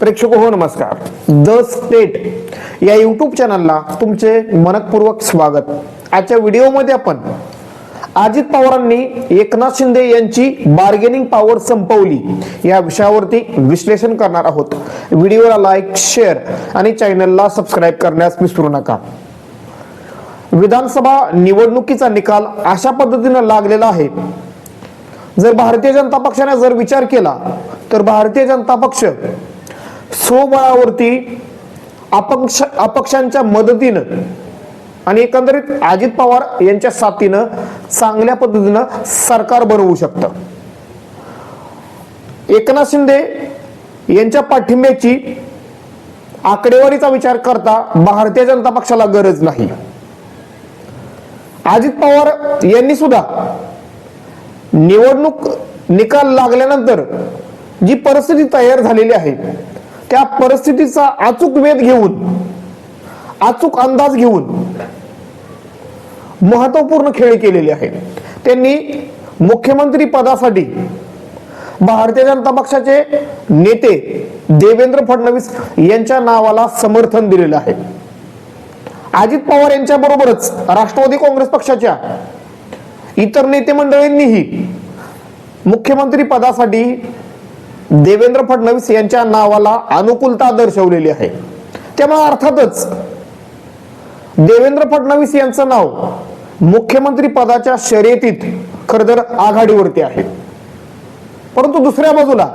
प्रेक्षक हो नमस्कार. द स्टेट या यूट्यूब चॅनलला तुमचे मनपूर्वक स्वागत. आजच्या व्हिडिओमध्ये आपण अजित पवारांनी एकनाथ शिंदे यांची बार्गेनिंग पॉवर संपवली या विषयावरती विश्लेषण करणार आहोत. व्हिडिओला लाईक शेअर आणि चॅनलला सबस्क्राईब करण्यास विसरू नका. विधानसभा निवडणुकीचा निकाल अशा पद्धतीनं लागलेला आहे. जर भारतीय जनता पक्षाने जर विचार केला तर भारतीय जनता पक्ष स्वबळावरती अपक्ष अपक्षांच्या मदतीनं आणि एकंदरीत अजित पवार यांच्या साथीनं चांगल्या पद्धतीनं सरकार बनवू शकतं. एकनाथ शिंदे यांच्या पाठिंब्याची आकडेवारीचा विचार करता भारतीय जनता पक्षाला गरज नाही. अजित पवार यांनी सुद्धा निवडणूक निकाल लागल्यानंतर जी परिस्थिती तयार झालेली आहे त्या परिस्थितीचा अचूक वेध घेऊन अचूक अंदाज घेऊन महत्त्वपूर्ण खेळ केलेले आहेत. त्यांनी मुख्यमंत्री पदासाठी भारतीय जनता पक्षाचे नेते देवेंद्र फडणवीस यांच्या नावाला समर्थन दिलेलं आहे. अजित पवार यांच्या बरोबरच राष्ट्रवादी काँग्रेस पक्षाच्या इतर नेते मंडळींनीही मुख्यमंत्री पदासाठी देवेंद्र फडणवीस यांच्या नावाला अनुकूलता दर्शवलेली आहे. त्यामुळे अर्थातच देवेंद्र फडणवीस यांचं नाव मुख्यमंत्री पदाच्या शर्यतीत खर तर आघाडीवरती आहे. परंतु दुसऱ्या बाजूला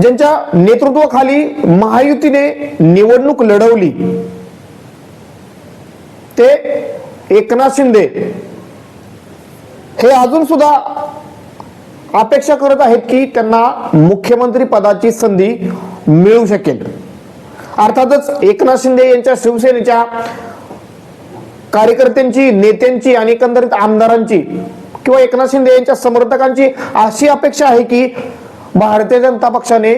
ज्यांच्या नेतृत्वाखाली महायुतीने निवडणूक लढवली ते एकनाथ शिंदे. हे अजून सुद्धा अपेक्षा करत आहेत की त्यांना मुख्यमंत्री पदाची संधी मिळू शकेल. अर्थातच एकनाथ शिंदे यांच्या शिवसेनेच्या कार्यकर्त्यांची नेत्यांची आणि एकंदरीत आमदारांची किंवा एकनाथ शिंदे यांच्या समर्थकांची अशी अपेक्षा आहे की भारतीय जनता पक्षाने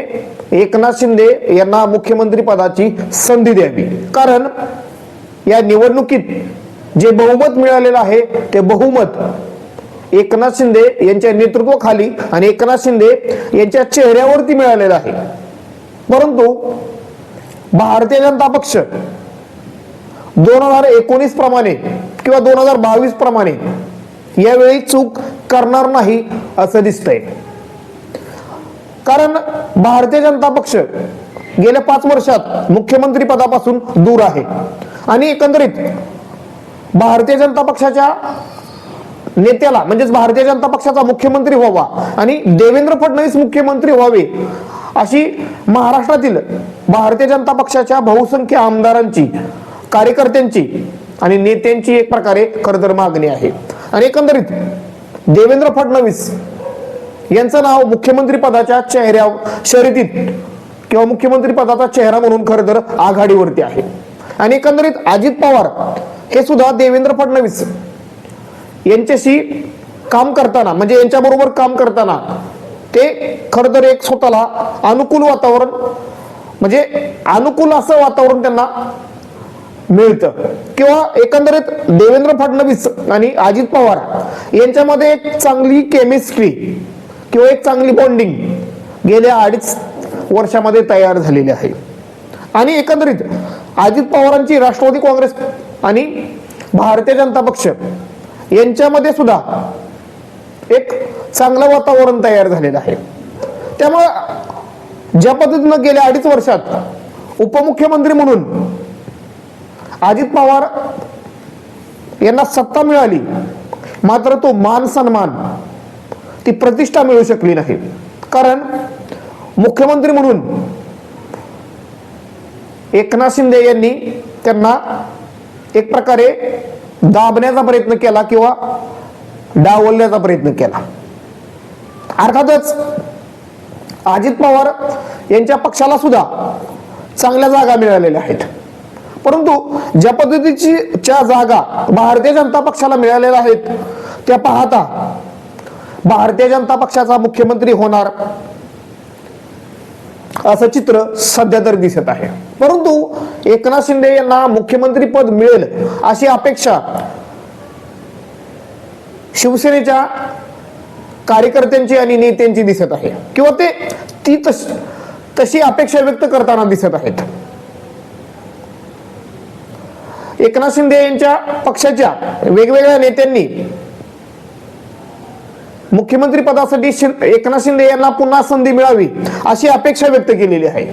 एकनाथ शिंदे यांना मुख्यमंत्री पदाची संधी द्यावी. कारण या निवडणुकीत जे बहुमत मिळालेलं आहे ते बहुमत एकनाथ शिंदे यांच्या नेतृत्वाखाली आणि एकनाथ शिंदे यांच्या चेहऱ्यावरती मिळालेला आहे. परंतु भारतीय जनता पक्ष दोन हजार एकोणीस प्रमाणे किंवा दोन हजार बावीस प्रमाणे यावेळी चूक करणार नाही असं दिसतंय. कारण भारतीय जनता पक्ष गेल्या पाच वर्षात मुख्यमंत्री पदापासून दूर आहे. आणि एकंदरीत भारतीय जनता पक्षाच्या नेत्याला म्हणजेच भारतीय जनता पक्षाचा मुख्यमंत्री व्हावा आणि देवेंद्र फडणवीस मुख्यमंत्री व्हावे अशी महाराष्ट्रातील भारतीय जनता पक्षाच्या बहुसंख्य आमदारांची कार्यकर्त्यांची आणि नेत्यांची एक प्रकारे खरंतर मागणी आहे. आणि एकंदरीत देवेंद्र फडणवीस यांचं नाव मुख्यमंत्री पदाच्या चेहऱ्या शर्यतीत किंवा मुख्यमंत्री पदाचा चेहरा म्हणून खरं तर आघाडीवरती आहे. आणि एकंदरीत अजित पवार हे सुद्धा देवेंद्र फडणवीस यांच्याशी काम करताना म्हणजे यांच्या बरोबर काम करताना ते खरं तर एक स्वतःला अनुकूल वातावरण म्हणजे अनुकूल असं वातावरण त्यांना मिळतं. किंवा एकंदरीत देवेंद्र फडणवीस आणि अजित पवार यांच्यामध्ये एक चांगली केमिस्ट्री किंवा एक चांगली बॉन्डिंग गेल्या अडीच वर्षामध्ये तयार झालेली आहे. आणि एकंदरीत अजित पवारांची राष्ट्रवादी काँग्रेस आणि भारतीय जनता पक्ष यांच्यामध्ये सुद्धा एक चांगलं वातावरण तयार झालेलं आहे. त्यामुळं ज्या पद्धतीनं गेल्या अडीच वर्षात उपमुख्यमंत्री म्हणून अजित पवार यांना सत्ता मिळाली मात्र तो मान सन्मान ती प्रतिष्ठा मिळू शकली नाही. कारण मुख्यमंत्री म्हणून एकनाथ शिंदे यांनी त्यांना एक प्रकारे दाबण्याचा प्रयत्न केला किंवा डावलण्याचा प्रयत्न केला. अर्थातच अजित पवार यांच्या पक्षाला सुद्धा चांगल्या जागा मिळालेल्या आहेत. परंतु ज्या पद्धतीची च्या जागा भारतीय जनता पक्षाला मिळालेल्या आहेत त्या पाहता भारतीय जनता पक्षाचा मुख्यमंत्री होणार असं चित्र सध्या तर दिसत आहे. परंतु एकनाथ शिंदे यांना मुख्यमंत्री पद मिळेल अशी अपेक्षा शिवसेनेच्या कार्यकर्त्यांची आणि नेत्यांची दिसत आहे. किंवा ते ती तस तशी अपेक्षा व्यक्त करताना दिसत आहेत. एकनाथ शिंदे यांच्या पक्षाच्या वेगवेगळ्या नेत्यांनी मुख्यमंत्री पदासाठी एकनाथ शिंदे यांना पुन्हा संधी मिळावी अशी अपेक्षा व्यक्त केलेली आहे.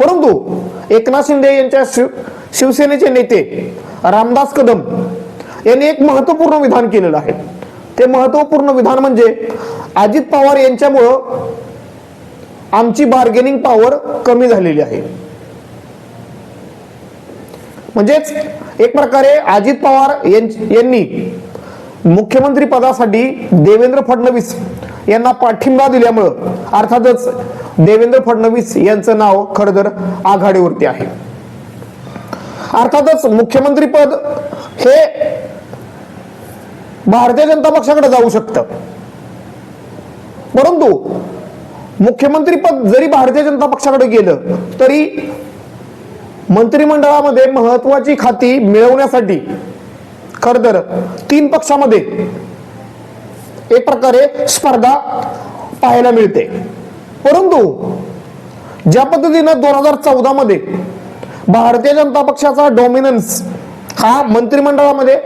परंतु एकनाथ शिंदे यांच्या शिव शिवसेनेचे नेते रामदास कदम यांनी एक महत्त्वपूर्ण विधान केलेलं आहे. ते महत्त्वपूर्ण विधान म्हणजे अजित पवार यांच्यामुळं आमची बार्गेनिंग पॉवर कमी झालेली आहे. म्हणजेच एक प्रकारे अजित पवार यांनी मुख्यमंत्री पदासाठी देवेंद्र फडणवीस यांना पाठिंबा दिल्यामुळं अर्थातच देवेंद्र फडणवीस यांचं नाव खरं तर आघाडीवरती आहे. अर्थातच मुख्यमंत्री पद हे भारतीय जनता पक्षाकडे जाऊ शकतं. परंतु मुख्यमंत्री पद जरी भारतीय जनता पक्षाकडे गेलं तरी मंत्रिमंडळामध्ये महत्वाची खाती मिळवण्यासाठी खर तर तीन पक्षामध्ये एक प्रकारे स्पर्धा पाहायला मिळते. परंतु ज्या पद्धतीनं दोन हजार चौदा मध्ये भारतीय जनता पक्षाचा डॉमिनन्स हा मंत्रिमंडळामध्ये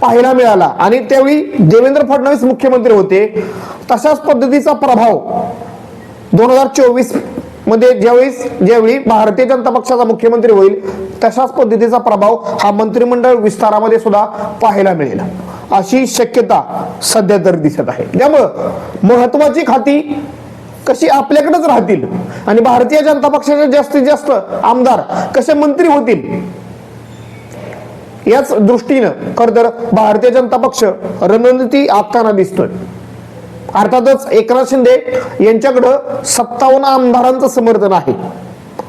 पाहायला मिळाला आणि त्यावेळी देवेंद्र फडणवीस मुख्यमंत्री होते तशाच पद्धतीचा प्रभाव दोन हजार चोवीसमध्ये ज्यावेळेस ज्यावेळी भारतीय जनता पक्षाचा मुख्यमंत्री होईल तशाच पद्धतीचा प्रभाव हा मंत्रिमंडळ विस्तारामध्ये सुद्धा पाहायला मिळेल. अशी शक्यता सध्या तर दिसत आहे. त्यामुळं महत्वाची खाती कशी आपल्याकडेच राहतील आणि भारतीय जनता पक्षाचे जास्तीत जास्त आमदार कसे मंत्री होतील याच दृष्टीनं खर तर भारतीय जनता पक्ष रणनीती आखताना दिसतोय. अर्थातच एकनाथ शिंदे यांच्याकडं सत्तावन्न आमदारांचं समर्थन आहे.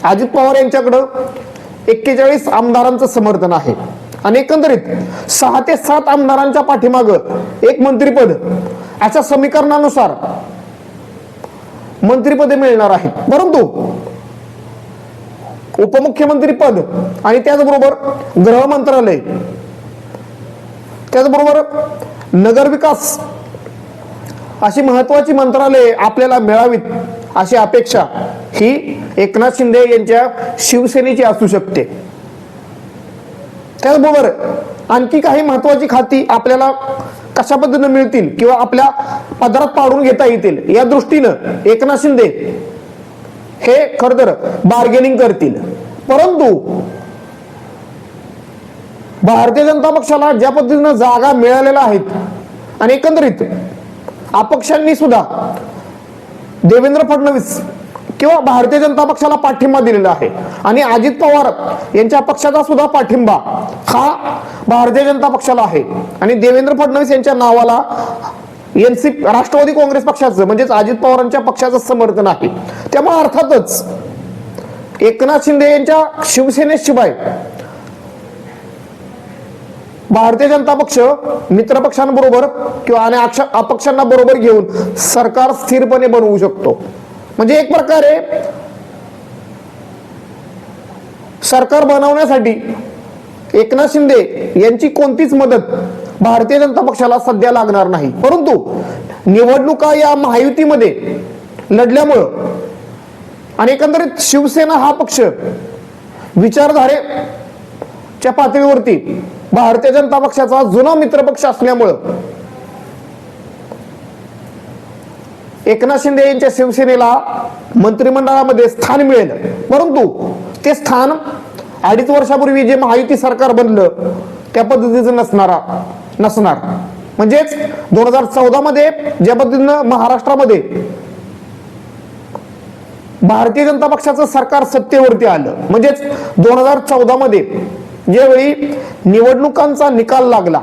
अजित पवार यांच्याकडं एक्केचाळीस आमदारांचं समर्थन आहे. आणि एकंदरीत सहा ते सात आमदारांच्या पाठीमाग एक मंत्रीपद अशा समीकरणानुसार मंत्रीपदे मिळणार आहेत. परंतु उपमुख्यमंत्री पद आणि त्याचबरोबर गृह मंत्रालय त्याचबरोबर नगरविकास अशी महत्वाची मंत्रालये आपल्याला मिळावीत अशी अपेक्षा ही एकनाथ शिंदे यांच्या शिवसेनेची असू शकते. त्याचबरोबर आणखी काही महत्वाची खाती आपल्याला कशा पद्धतीने मिळतील किंवा आपल्या पदरात पाडून घेता येतील या दृष्टीनं एकनाथ शिंदे हे खर तर बार्गेनिंग करतील. परंतु भारतीय जनता पक्षाला ज्या पद्धतीनं जागा मिळालेल्या आहेत आणि एकंदरीत अपक्षांनी सुद्धा देवेंद्र फडणवीस किंवा भारतीय जनता पक्षाला पाठिंबा दिलेला आहे. आणि अजित पवार यांच्या पक्षाचा सुद्धा पाठिंबा हा भारतीय जनता पक्षाला आहे. आणि देवेंद्र फडणवीस यांच्या नावाला एनसी राष्ट्रवादी काँग्रेस पक्षाचं म्हणजेच अजित पवारांच्या पक्षाचं समर्थन आहे. त्यामुळे अर्थातच एकनाथ शिंदे यांच्या शिवसेनेशिवाय भारतीय जनता पक्ष मित्र पक्षांबरोबर किंवा आणि अपक्षांना बरोबर घेऊन सरकार स्थिरपणे बनवू शकतो. म्हणजे एक प्रकारे सरकार बनवण्यासाठी एकनाथ शिंदे यांची कोणतीच मदत भारतीय जनता पक्षाला सध्या लागणार नाही. परंतु निवडणुका या महायुतीमध्ये लढल्यामुळं आणि एकंदरीत शिवसेना हा पक्ष विचारधारेच्या पातळीवरती भारतीय जनता पक्षाचा जुना मित्रपक्ष असल्यामुळं एकनाथ शिंदे यांच्या शिवसेनेला मंत्रिमंडळामध्ये स्थान मिळेल. परंतु ते स्थान अडीच वर्षापूर्वी जे महायुती सरकार बनलं त्या पद्धतीचं नसणारा नसणार. म्हणजेच दोन हजार चौदा मध्ये ज्या पद्धतीनं महाराष्ट्रामध्ये भारतीय जनता पक्षाचं सरकार सत्तेवरती आलं म्हणजेच दोन हजार चौदा मध्ये ज्यावेळी निवडणुकांचा निकाल लागला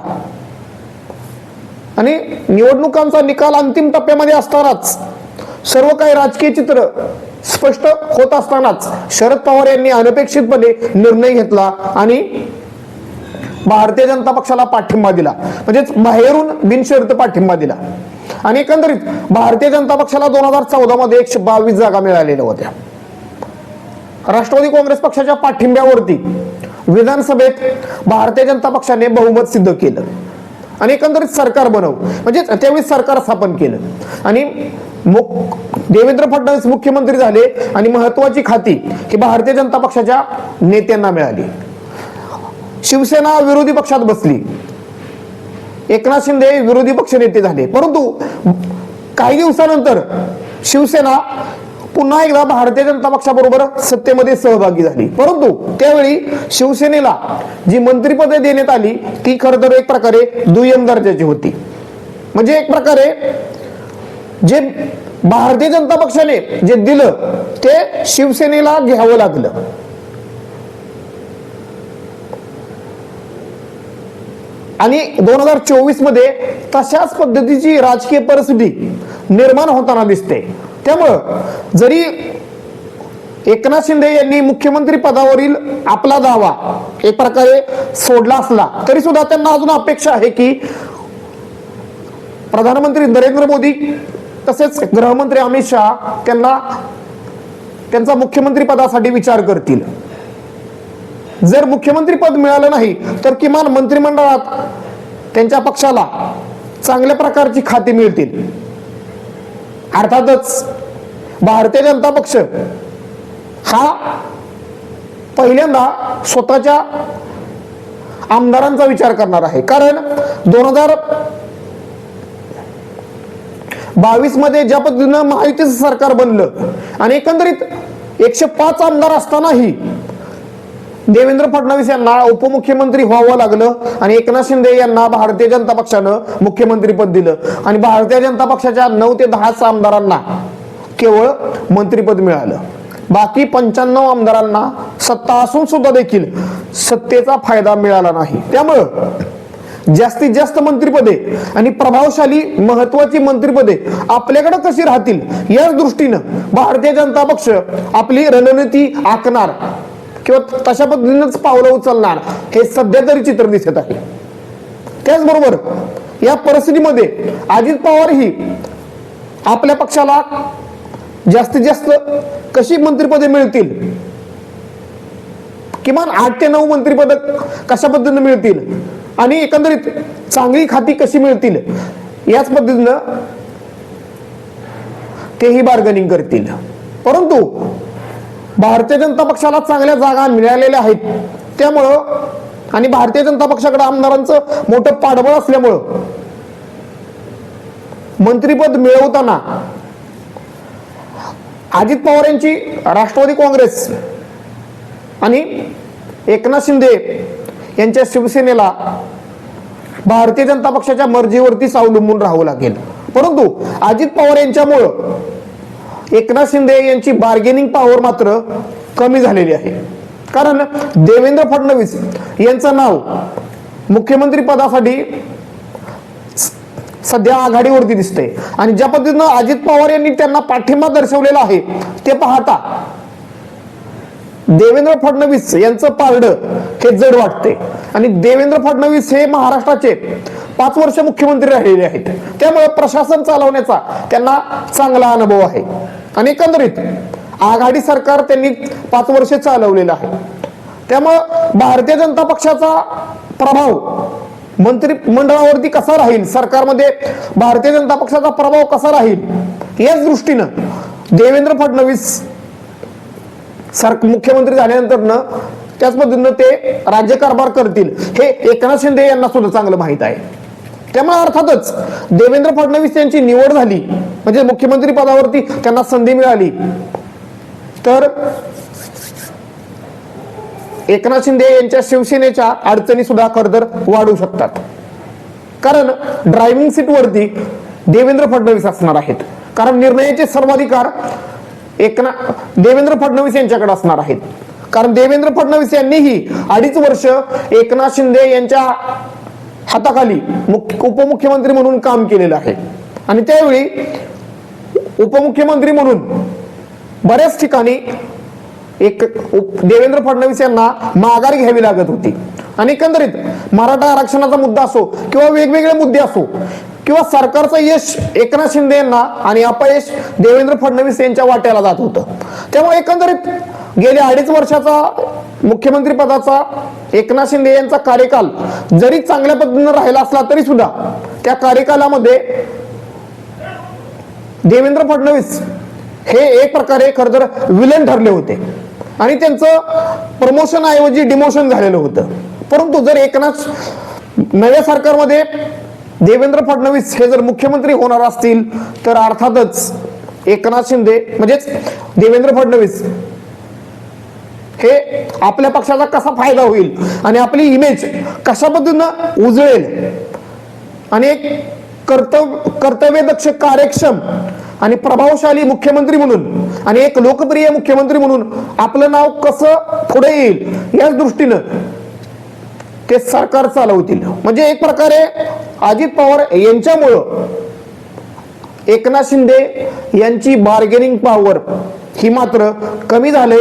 आणि निवडणुकांचा निकाल अंतिम टप्प्यामध्ये असतानाच सर्व काही राजकीय चित्र स्पष्ट होत असतानाच शरद पवार यांनी अनपेक्षितपणे निर्णय घेतला आणि भारतीय जनता पक्षाला पाठिंबा दिला. म्हणजेच बाहेरून बिनशर्त पाठिंबा दिला. आणि एकंदरीत भारतीय जनता पक्षाला दोन हजार चौदा मध्ये एकशे बावीस जागा मिळालेल्या होत्या. राष्ट्रवादी काँग्रेस पक्षाच्या पाठिंब्यावरती विधानसभेत भारतीय जनता पक्षाने बहुमत सिद्ध केलं. आणि एकंदरीत सरकार बनव. म्हणजे त्यावेळी सरकार स्थापन केलं. आणि देवेंद्र फडणवीस मुख्यमंत्री झाले आणि महत्वाची खाती ही भारतीय जनता पक्षाच्या नेत्यांना मिळाली. शिवसेना विरोधी पक्षात बसली. एकनाथ शिंदे विरोधी पक्ष नेते झाले. परंतु काही दिवसानंतर शिवसेना पुन्हा एकदा भारतीय जनता पक्षाबरोबर सत्तेमध्ये सहभागी झाली. परंतु त्यावेळी शिवसेनेला जी मंत्रिपदे देण्यात आली ती खर तर एक प्रकारे दुय्यम दर्जाची होती. म्हणजे एक प्रकारे जे भारतीय जनता पक्षाने जे दिलं ते शिवसेनेला घ्यावं लागलं. आणि दोन हजार चोवीसमध्ये तशाच पद्धतीची राजकीय परिस्थिती निर्माण होताना दिसते. त्यामुळं जरी एकनाथ शिंदे यांनी मुख्यमंत्री पदावरील आपला दावा एक प्रकारे सोडला असला तरी सुद्धा त्यांना अजून अपेक्षा आहे की प्रधानमंत्री नरेंद्र मोदी तसेच गृहमंत्री अमित शहा त्यांना त्यांचा मुख्यमंत्री पदासाठी विचार करतील. जर मुख्यमंत्री पद मिळालं नाही तर किमान मंत्रिमंडळात त्यांच्या पक्षाला चांगल्या प्रकारची खाती मिळतील. अर्थातच भारतीय जनता पक्ष हा पहिल्यांदा स्वतःच्या आमदारांचा विचार करणार आहे. कारण दोन हजार बावीसमध्ये ज्या पद्धतीनं महायुतीचं सरकार बनलं आणि एकंदरीत एकशे पाच आमदार असतानाही देवेंद्र फडणवीस यांना उपमुख्यमंत्री व्हावं लागलं आणि एकनाथ शिंदे यांना भारतीय जनता पक्षानं मुख्यमंत्रीपद दिलं. आणि भारतीय जनता पक्षाच्या नऊ ते दहा आमदारांना केवळ मंत्रीपद मिळालं. बाकी पंच्याण्णव आमदारांना सत्ता असून सुद्धा देखील सत्तेचा फायदा मिळाला नाही. त्यामुळं जास्तीत जास्त मंत्रिपदे आणि प्रभावशाली महत्वाची मंत्रिपदे आपल्याकडे कशी राहतील याच दृष्टीनं भारतीय जनता पक्ष आपली रणनीती आखणार. किंवा तशा पद्धतीनंच पावलं उचलणार. हे सध्या तरी चित्र दिसत आहे. त्याचबरोबर या परिस्थितीमध्ये अजित पवार ही आपल्या पक्षाला जास्तीत जास्त कशी मंत्रिपदे मिळतील? किमान आठ ते नऊ मंत्रिपद कशा पद्धतीनं मिळतील? आणि एकंदरीत चांगली खाती कशी मिळतील? याच पद्धतीनं तेही बार्गनिंग करतील. परंतु भारतीय जनता पक्षाला चांगल्या जागा मिळालेल्या आहेत. त्यामुळं आणि भारतीय जनता पक्षाकडे आमदारांचं मोठं पाठबळ असल्यामुळं मंत्रीपद मिळवताना अजित पवार यांची राष्ट्रवादी काँग्रेस आणि एकनाथ शिंदे यांच्या शिवसेनेला भारतीय जनता पक्षाच्या मर्जीवरतीच अवलंबून राहावं लागेल. परंतु अजित पवार यांच्यामुळं एकनाथ शिंदे यांची बार्गेनिंग पॉवर मात्र कमी झालेली आहे. कारण देवेंद्र फडणवीस यांचं नाव मुख्यमंत्री पदासाठी सध्या आघाडीवरती दिसते आणि ज्या पद्धतीनं अजित पवार यांनी त्यांना पाठिंबा दर्शवलेला आहे ते पाहता देवेंद्र फडणवीस यांचं पारड हे जड वाटते आणि देवेंद्र फडणवीस हे महाराष्ट्राचे पाच वर्ष मुख्यमंत्री राहिलेले आहेत. त्यामुळे प्रशासन चालवण्याचा त्यांना चांगला अनुभव आहे. आणि एकंदरीत आघाडी सरकार त्यांनी पाच वर्ष चालवलेलं आहे. त्यामुळं भारतीय जनता पक्षाचा प्रभाव मंत्री मंडळावरती कसा राहील सरकारमध्ये भारतीय जनता पक्षाचा प्रभाव कसा राहील याच दृष्टीनं देवेंद्र फडणवीस सर मुख्यमंत्री झाल्यानंतर न त्याच पद्धतीनं ते राज्यकारभार करतील हे एकनाथ शिंदे यांना सुद्धा चांगलं माहीत आहे. त्यामुळे अर्थातच देवेंद्र फडणवीस यांची निवड झाली म्हणजे मुख्यमंत्री पदावरती त्यांना संधी मिळाली. तर एकनाथ शिंदे यांच्या शिवसेनेच्या अडचणी सुद्धा खरतर वाढू शकतात. कारण ड्रायव्हिंग सीटवरती देवेंद्र फडणवीस असणार आहेत. कारण निर्णयाचे सर्वाधिकार एकना देवेंद्र फडणवीस यांच्याकडे असणार आहेत. कारण देवेंद्र फडणवीस यांनीही अडीच वर्ष एकनाथ शिंदे यांच्या हाताखाली मुख्य उपमुख्यमंत्री म्हणून काम केलेलं आहे. आणि त्यावेळी उपमुख्यमंत्री म्हणून बऱ्याच ठिकाणी एक देवेंद्र फडणवीस यांना माघार घ्यावी लागत होती. आणि एकंदरीत मराठा आरक्षणाचा मुद्दा असो किंवा वेगवेगळे मुद्दे असो किंवा सरकारचं यश एकनाथ शिंदे यांना आणि अपयश देवेंद्र फडणवीस यांच्या वाट्याला जात होतं. त्यामुळे एकंदरीत गेल्या अडीच वर्षाचा मुख्यमंत्री पदाचा एकनाथ शिंदे यांचा कार्यकाल जरी चांगल्या पद्धतीनं राहिला असला तरी सुद्धा त्या कार्यकालामध्ये देवेंद्र फडणवीस हे एक प्रकारे खर तर विलन ठरले होते. आणि त्यांचं प्रमोशन ऐवजी डिमोशन झालेलं होतं. परंतु जर एकनाथ नव्या सरकारमध्ये देवेंद्र फडणवीस हे जर मुख्यमंत्री होणार असतील तर अर्थातच एकनाथ शिंदे म्हणजेच देवेंद्र फडणवीस हे आपल्या पक्षाचा कसा फायदा होईल? आणि आपली इमेज कशा पद्धतीनं उजळेल? आणि एक कर्तव्य कर्तव्यदक्ष कार्यक्षम आणि प्रभावशाली मुख्यमंत्री म्हणून आणि एक लोकप्रिय मुख्यमंत्री म्हणून आपलं नाव कसं पुढे येईल याच दृष्टीनं ते सरकार चालवतील. म्हणजे एक प्रकारे अजित पवार यांच्यामुळं एकनाथ शिंदे यांची बार्गेनिंग पॉवर ही मात्र कमी झाले